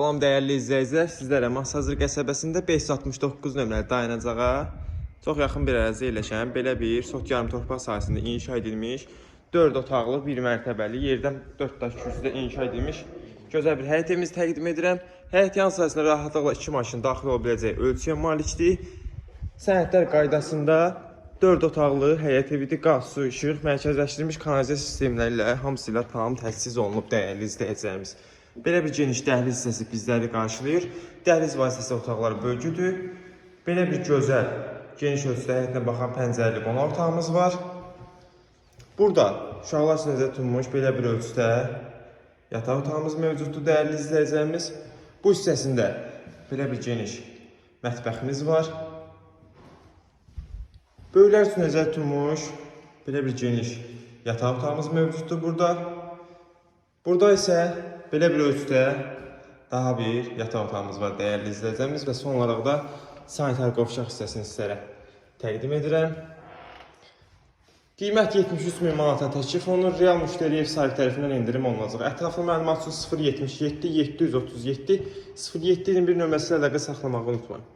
Salam dəyərli izləyicilər, sizlərə Masazır qəsəbəsində 569 nömrəli dayanacağa çox yaxın bir ərazidə yerləşən belə bir sot yarım torpaq sahəsində inşa edilmiş 4 otaqlı, 1 mərtəbəli, yerdən 4 daş kürsüdə inşa edilmiş gözəl bir həyət evimizi təqdim edirəm. Həyət yan sahəsinə rahatlıqla 2 maşın daxil ola biləcək ölçüyə malikdir. Sənədlər qaydasında 4 otaqlı həyət evidir, qaz, su, işıq, mərkəzləşdirilmiş kanalizasiya sistemləri ilə hamısı ilə tam təchiz olunub dəyərli izləyicilərimiz. Belə bir geniş dəhliz hissəsi bizləri qarşılayır. Dəhliz vasitəsilə otaqlar bölgüdür. Belə bir gözəl, geniş ölçüdə həyətinə baxan pəncərəli qonaq otağımız var. Burada uşaqlar üçün nəzərdə tutulmuş belə bir ölçüdə yataq otağımız mövcuddur dəyərli izləyicilərimiz. Bu hissəsində belə bir geniş mətbəximiz var. Böyüklər üçün nəzərdə tutulmuş belə bir geniş yataq otağımız mövcuddur burada. Burada isə belə bir ölçüdə daha bir yataq otağımız var dəyərli izləyicilərimiz və son olaraq da sanitar qovşaq hissəsini sizlərə təqdim edirəm. Qiymət 73 min manata təklif olunur. Real müştəri ev sahibi tərəfindən endirim olunacaq. Ətraflı məlumat üçün 077 737 07 21 nömrəsi ilə əlaqə saxlamağı unutmayın.